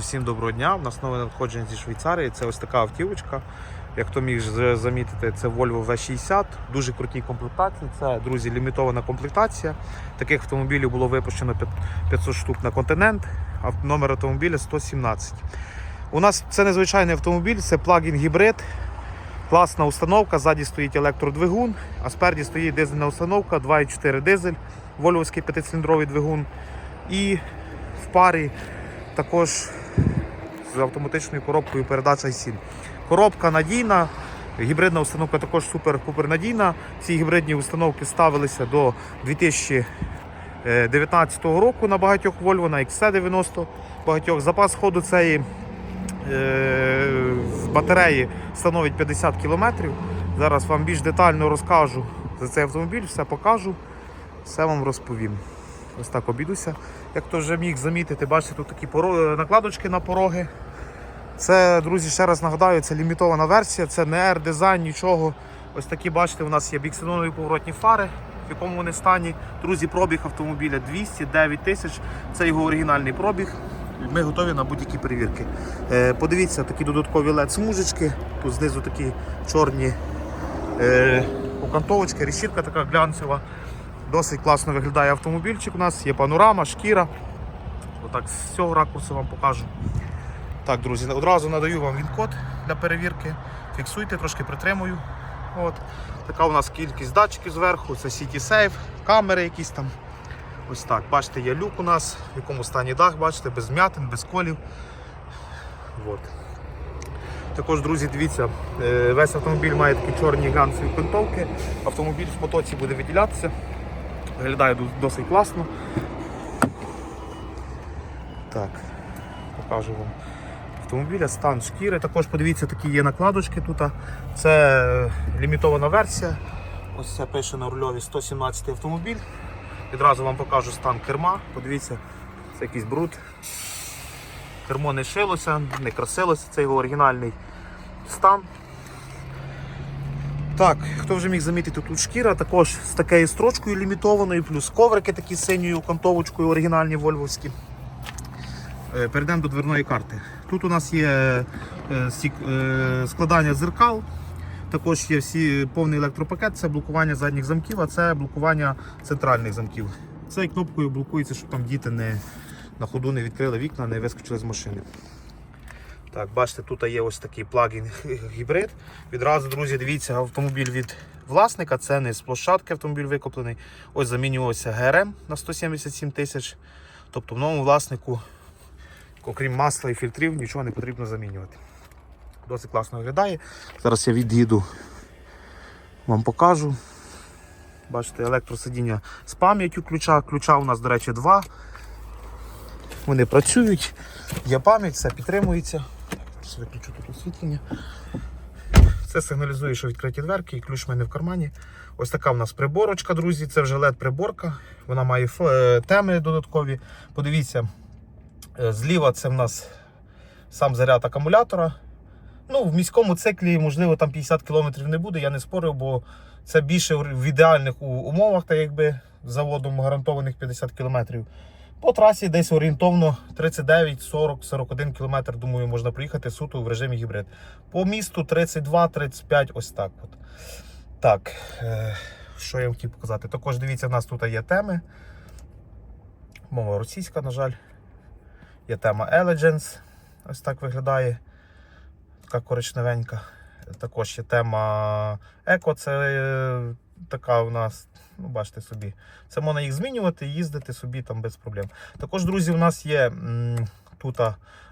Всім доброго дня. У нас нове надходження зі Швейцарії. Це ось така автівочка. Як хто міг замітити, це Volvo V60, дуже крутій комплектації. Це, друзі, лімітована комплектація. Таких автомобілів було випущено 500 штук на континент, а номер автомобіля 117. У нас це незвичайний автомобіль, це плагін гібрид. Класна установка, ззаді стоїть електродвигун, а спереді стоїть дизельна установка, 2,4 дизель, вольвовський п'ятициліндровий двигун. І в парі також з автоматичною коробкою передач i7. Коробка надійна, гібридна установка також супер-пупер надійна. Ці гібридні установки ставилися до 2019 року на багатьох Volvo, на XC90 багатьох. Запас ходу цієї е, батареї становить 50 км. Зараз вам більш детально розкажу за цей автомобіль, все покажу, все вам розповім. Ось так обійдуся. Як хто вже міг замітити, бачите, тут такі накладочки на пороги. Це, друзі, ще раз нагадаю, це лімітована версія, це не R-дизайн, нічого. Ось такі, бачите, у нас є біксенонові поворотні фари, в якому вони стані. Друзі, пробіг автомобіля 209 тисяч. Це його оригінальний пробіг. Ми готові на будь-які перевірки. Е, подивіться, такі додаткові LED-смужечки. Тут знизу такі чорні е, окантовочки, решітка така глянцева. Досить класно виглядає автомобільчик у нас, є панорама, шкіра. Отак з цього ракурсу вам покажу. Так, друзі, одразу надаю вам він-код для перевірки. Фіксуйте, трошки притримую. От. Така у нас кількість датчиків зверху, це City Safe, камери якісь там. Ось так. Бачите, є люк у нас, в якому стані дах, бачите, без м'ятин, без колів. От. Також, друзі, дивіться, е, весь автомобіль має такі чорні глянцеві пинтовки. Автомобіль в потоці буде виділятися. Виглядає досить класно. Так, покажу вам автомобіля, стан шкіри. Також подивіться, такі є накладочки тут. Це е, лімітована версія. Ось це пише на рульові 117 автомобіль. Відразу вам покажу стан керма. Подивіться, це якийсь бруд. Кермо не шилося, не красилося, це його оригінальний стан. Так, хто вже міг замітити, тут шкіра, також з такою строчкою лімітованою, плюс коврики такі з синьою окантовочкою, оригінальні вольвовські. Е, Перейдемо до дверної карти. Тут у нас є е, е, складання зеркал, також є всі повний електропакет, це блокування задніх замків, а це блокування центральних замків. Цією кнопкою блокується, щоб там діти не, на ходу не відкрили вікна, не вискочили з машини. Так, бачите, тут є ось такий плагін гібрид. Відразу, друзі, дивіться, автомобіль від власника, це не з площадки автомобіль викоплений. Ось замінювався ГРМ на 177 тисяч. Тобто в новому власнику, окрім масла і фільтрів, нічого не потрібно замінювати. Досить класно виглядає. Зараз я від'їду, вам покажу. Бачите, електросидіння з пам'яттю ключа. Ключа у нас, до речі, два. Вони працюють, є пам'ять, все підтримується. Зараз виключу тут освітлення. Це сигналізує, що відкриті дверки і ключ в мене в кармані. Ось така в нас приборочка, друзі. Це вже LED-приборка. Вона має е, теми додаткові. Подивіться, зліва це в нас сам заряд акумулятора. Ну, в міському циклі, можливо, там 50 км не буде, я не спорив, бо це більше в ідеальних умовах, так якби заводом гарантованих 50 км. По трасі десь орієнтовно 39, 40, 41 км, думаю, можна проїхати суто в режимі гібрид. По місту 32, 35, ось так. От. Так, е, що я хотів показати? Також дивіться, в нас тут є теми. Мова російська, на жаль. Є тема Elegance. Ось так виглядає. Така коричневенька. Також є тема Еко, це е, така у нас, ну бачите собі. Це можна їх змінювати і їздити собі там без проблем. Також, друзі, у нас є тут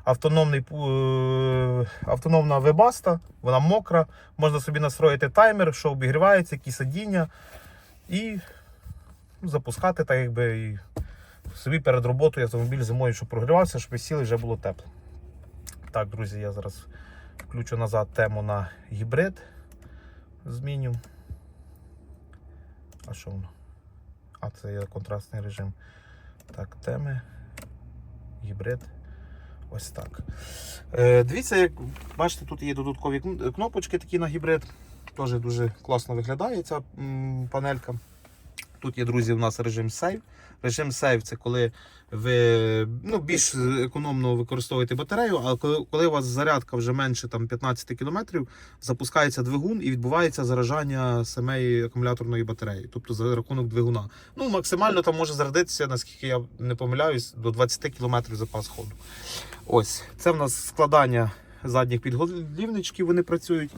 автономний, е, автономна вебаста, вона мокра. Можна собі настроїти таймер, що обігрівається, які сидіння. І запускати так, якби і собі перед роботою автомобіль зимою, щоб прогрівався, щоб сіли вже було тепло. Так, друзі, я зараз включу назад тему на гібрид. Зміню. А що воно? А, це є контрастний режим. Так, теми. Гібрид. Ось так. Е, дивіться, як бачите, тут є додаткові кнопочки такі на гібрид. Теж дуже класно виглядає ця панелька. Тут є, друзі, у нас режим сейв. Режим сейв це коли ви ну, більш економно використовуєте батарею, а коли, коли у вас зарядка вже менше там, 15 км, запускається двигун і відбувається заражання самої акумуляторної батареї, тобто за рахунок двигуна. Ну, максимально там може зарядитися, наскільки я не помиляюсь, до 20 км запас ходу. Ось, це в нас складання задніх підголівничків, вони працюють.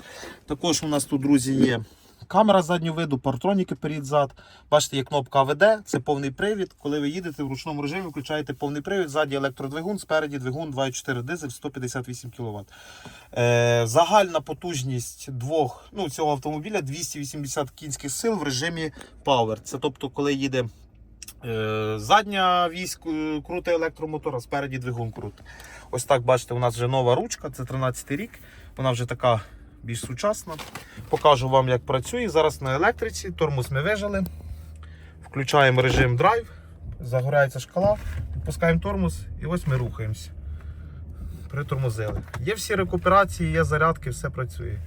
Також у нас тут, друзі, є камера заднього виду, партроніки перед-зад. Бачите, є кнопка АВД, це повний привід. Коли ви їдете в ручному режимі, включаєте повний привід, ззаді електродвигун, спереді двигун 2,4 дизель 158 кВт. Е, загальна потужність двох, ну, цього автомобіля 280 кінських сил в режимі Power. Це тобто, коли їде е, задня вісь е, круте електромотор, а спереді двигун крути. Ось так бачите, у нас вже нова ручка, це 13 рік. Вона вже така більш сучасна. Покажу вам, як працює. Зараз на електриці, тормоз ми вижали. Включаємо режим драйв, загорається шкала, відпускаємо тормоз і ось ми рухаємося. Притормозили. Є всі рекуперації, є зарядки, все працює.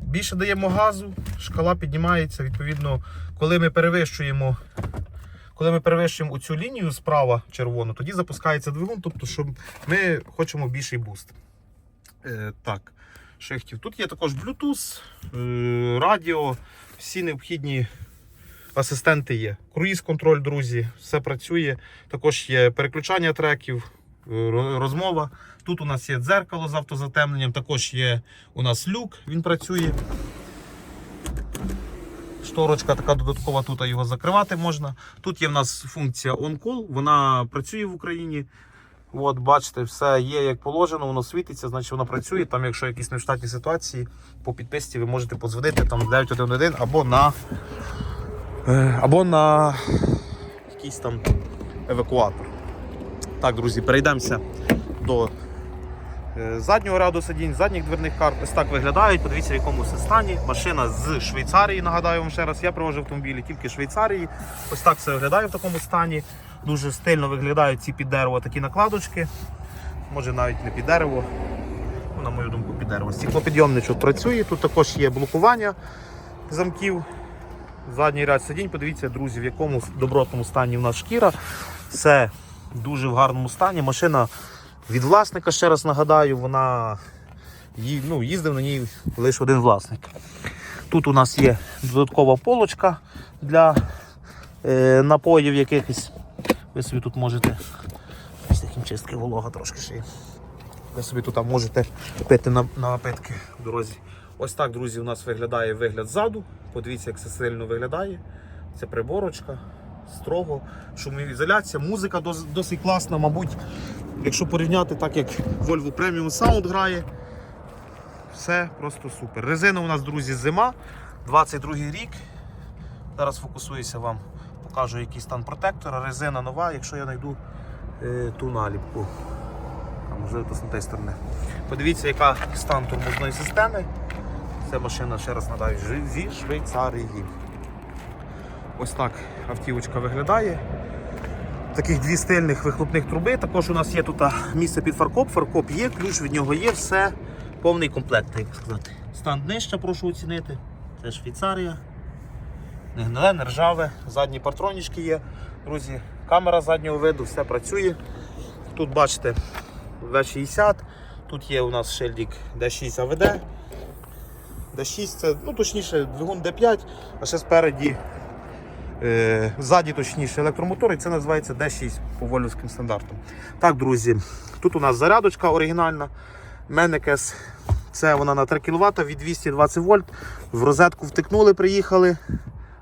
Більше даємо газу, шкала піднімається. Відповідно, коли ми перевищуємо. Коли ми перевищуємо цю лінію справа червону, тоді запускається двигун, тобто що ми хочемо більший буст. Е, так, хотів. Тут є також Bluetooth, е, радіо, всі необхідні асистенти є. Круїз-контроль, друзі, все працює. Також є переключання треків, е, розмова. Тут у нас є дзеркало з автозатемненням, також є у нас люк, він працює. Шторочка така додаткова, тут його закривати можна. Тут є в нас функція on-call, вона працює в Україні. От, бачите, все є як положено, воно світиться, значить воно працює. Там, якщо якісь нештатні ситуації, по підписці ви можете подзвонити там 911 або на е, або на якийсь там евакуатор. Так, друзі, перейдемося до е, заднього ряду сидінь, задніх дверних карт. Ось так виглядають. Подивіться, в якому це стані. Машина з Швейцарії, нагадаю вам ще раз. Я привожу автомобілі тільки з Швейцарії. Ось так це виглядає в такому стані. Дуже стильно виглядають ці під дерево такі накладочки. Може навіть не під дерево. Ну, на мою думку, під дерево. Стеклопідйомничок працює. Тут також є блокування замків. Задній ряд сидінь. Подивіться, друзі, в якому добротному стані в нас шкіра. Все дуже в гарному стані. Машина від власника, ще раз нагадаю, вона ну, їздив на ній лише один власник. Тут у нас є додаткова полочка для е, напоїв якихось. Ви собі тут можете. Ось таким волога трошки ще є. Ви собі тут можете пити на, на напитки в дорозі. Ось так, друзі, у нас виглядає вигляд ззаду. Подивіться, як це сильно виглядає. Це приборочка, строго, шумоізоляція, музика дос- досить класна, мабуть. Якщо порівняти так, як Volvo Premium Sound грає, все просто супер. Резина у нас, друзі, зима, 22 рік. Зараз фокусуюся вам, покажу який стан протектора. Резина нова, якщо я знайду е, ту наліпку. А можливо, з тієї сторони. Подивіться, яка стан тормозної системи. Це машина, ще раз нагадаю, зі Швейцарії. Ось так автівочка виглядає. Таких дві стильних вихлопних труби. Також у нас є тут місце під фаркоп. Фаркоп є, ключ від нього є, все повний комплект, так сказати. Стан днища, прошу оцінити. Це Швейцарія. Не гниле, не ржаве. Задні партронічки є. Друзі, камера заднього виду, все працює. Тут бачите V60, тут є у нас шильдик D6 AVD. D6 це, ну точніше, двигун D5, а ще спереді, е, ззаді точніше електромотор, і це називається D6 по вольвовським стандартам. Так, друзі, тут у нас зарядочка оригінальна. Менекес. Це вона на 3 кВт від 220 вольт. В розетку втикнули, приїхали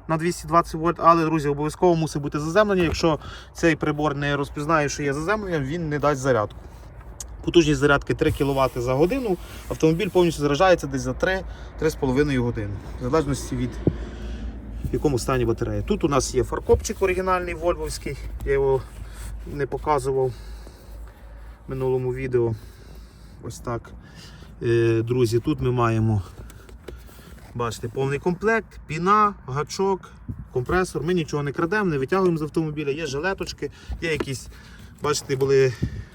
на 220 вольт, але, друзі, обов'язково мусить бути заземлення. Якщо цей прибор не розпізнає, що є заземлення, він не дасть зарядку. Потужність зарядки 3 кВт за годину. Автомобіль повністю заряджається десь за 3-3,5 години. В залежності від в якому стані батарея. Тут у нас є фаркопчик оригінальний вольвовський, я його не показував в минулому відео. Ось так. Е, Друзі, тут ми маємо бачите, повний комплект, піна, гачок, компресор. Ми нічого не крадемо, не витягуємо з автомобіля, є жилеточки, є якісь Бачите, були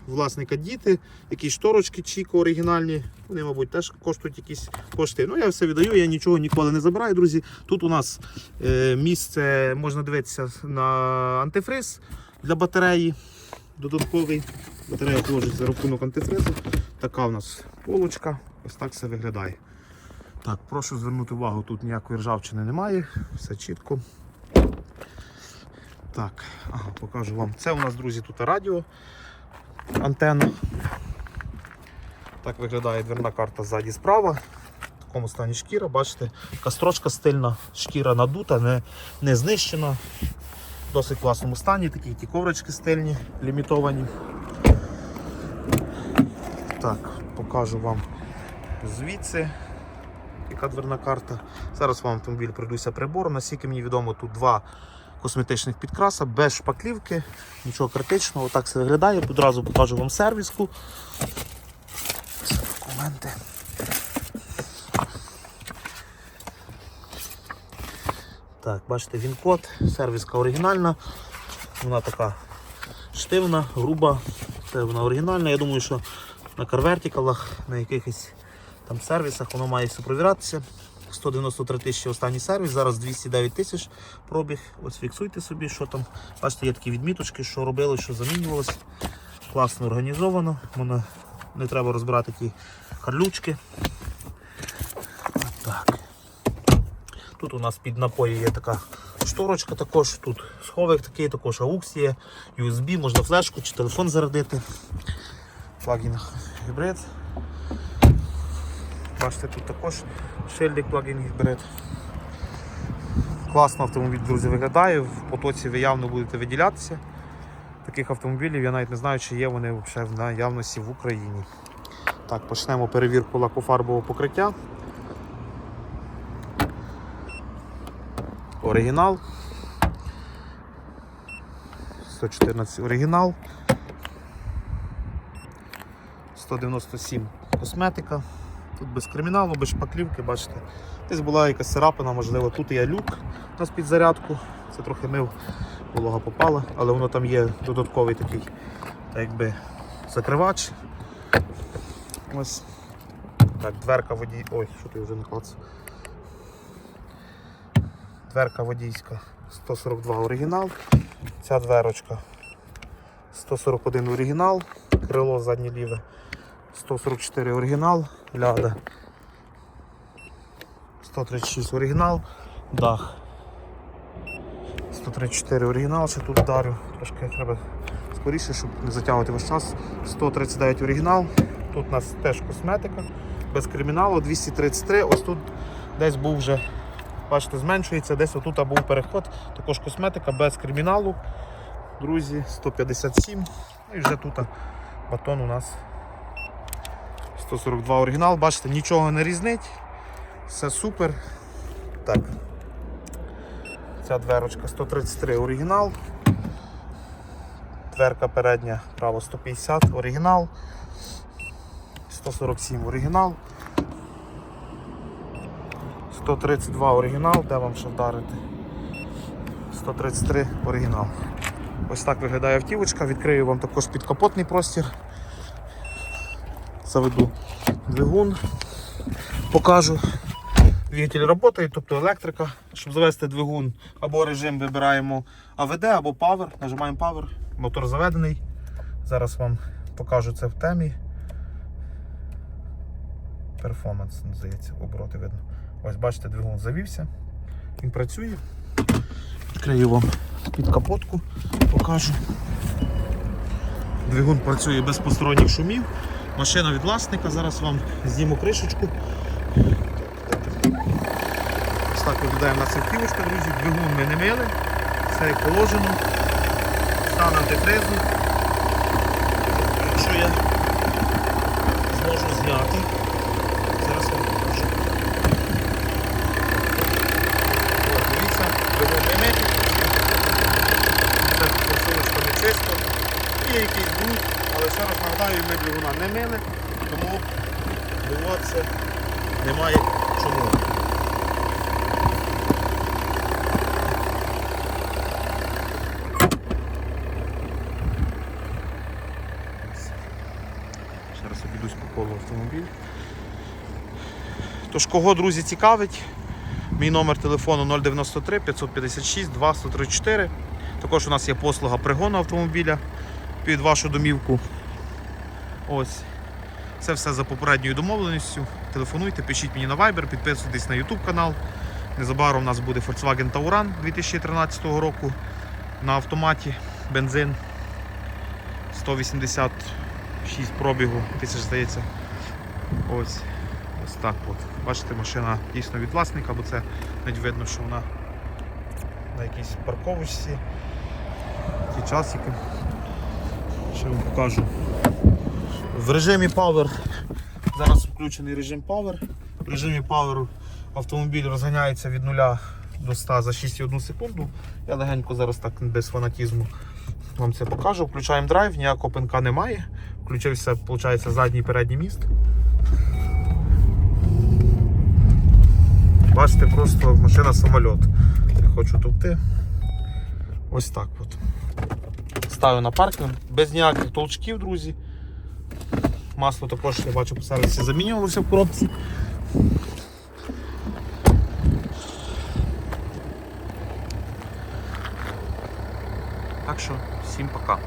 власника діти, якісь шторочки Чіко оригінальні. Вони, мабуть, теж коштують якісь кошти. Ну, я все віддаю, я нічого ніколи не забираю, друзі. Тут у нас е, місце можна дивитися на антифриз для батареї. Додатковий. Батарея охолоджується за рахунок антифризу. Така у нас полочка. Ось так все виглядає. Так, прошу звернути увагу, тут ніякої ржавчини немає, все чітко. Так, ага, покажу вам. Це у нас, друзі, тут радіо, антенна. Так виглядає дверна карта ззаді справа. В такому стані шкіра, бачите, така строчка стильна, шкіра надута, не, не знищена. В досить класному стані, такі ті коврички стильні, лімітовані. Так, покажу вам звідси яка дверна карта. Зараз вам автомобіль пройдуся прибором. Наскільки мені відомо, тут два косметичних підкраса, без шпаклівки, нічого критичного. Отак все виглядає. Одразу покажу вам сервіску. Документи. Так, бачите, він код, сервіска оригінальна. Вона така штивна, груба. Це вона оригінальна. Я думаю, що на карвертикалах, на якихось там сервісах воно має все провіратися. 193 тисячі останній сервіс, зараз 209 тисяч пробіг. Ось фіксуйте собі, що там. Бачите, є такі відміточки, що робили, що замінювалося. Класно організовано. Воно не треба розбирати ті карлючки. Так. Тут у нас під напої є така шторочка, також тут сховик такий, також AUX є, USB, можна флешку чи телефон зарядити. Плагін гібрид. Бачите, тут також шильдик плагін гібрид. Класно автомобіль, друзі, виглядає. В потоці ви явно будете виділятися. Таких автомобілів я навіть не знаю, чи є вони взагалі в наявності в Україні. Так, почнемо перевірку лакофарбового покриття. Оригінал. 114 оригінал. 197 косметика. Тут без криміналу, без шпаклівки, бачите. Десь була якась царапина, можливо, тут є люк у нас під зарядку. Це трохи мив, волога попала, але воно там є додатковий такий так якби закривач. Ось. Так, дверка водій. Ой, що ти вже не клацав. Дверка водійська 142 оригінал. Ця дверочка 141 оригінал, крило заднє ліве 144 оригінал, ляда 136 оригінал, дах 134 оригінал, ще тут вдарю, трошки треба скоріше, щоб не затягувати весь час. 139 оригінал, тут у нас теж косметика, без криміналу, 233, ось тут десь був вже, бачите, зменшується, десь отут був переход, також косметика без криміналу. Друзі, 157. Ну і вже тут батон у нас 142 оригінал. Бачите, нічого не різнить. Все супер. Так. Ця дверочка 133 оригінал. Дверка передня, право 150 оригінал. 147 оригінал. 132 оригінал, де вам ще вдарити? 133 оригінал. Ось так виглядає автівочка. Відкрию вам також підкапотний простір. Заведу двигун, покажу. Двигатель працює, тобто електрика. Щоб завести двигун або режим вибираємо АВД, або Power. Нажимаємо Power, мотор заведений. Зараз вам покажу це в темі. Перформанс, здається, обороти видно. Ось бачите, двигун завівся. Він працює. Відкрию вам під капотку, покажу. Двигун працює без посторонніх шумів. Машина від власника, зараз вам зніму кришечку. Ось так виглядає в нас друзі. Двигун ми не мили, все як положено. Стан антифризу. Якщо я зможу зняти, зараз вам покажу. Ось, дивіться, двигун не митий. Це посилочка не чисто. Є якийсь бруд, але раз ми двигуна не мили, тому дивуватися немає чому. пройдемось по колу автомобіль. Тож, кого, друзі, цікавить, мій номер телефону 093 556 2134. Також у нас є послуга пригону автомобіля під вашу домівку. Ось. Це все за попередньою домовленістю. Телефонуйте, пишіть мені на Viber, підписуйтесь на YouTube канал. Незабаром у нас буде Volkswagen Tauran 2013 року на автоматі, бензин 186 пробігу, тисяч здається. Ось. Ось так от. Бачите, машина дійсно від власника, бо це навіть видно, що вона на якійсь парковочці. Ті часики. Ще вам покажу. В режимі Power зараз включений режим Power. В режимі Power автомобіль розганяється від 0 до 100 за 6,1 секунду. Я легенько зараз так без фанатізму вам це покажу. Включаємо драйв, ніякого пинка немає. Включився, виходить, задній передній міст. Бачите, просто машина самольот. Я хочу тупти. Ось так от. Ставлю на паркінг, без ніяких толчків, друзі. Масло також, я бачу, по замінювалося в коробці. Так що, всім пока.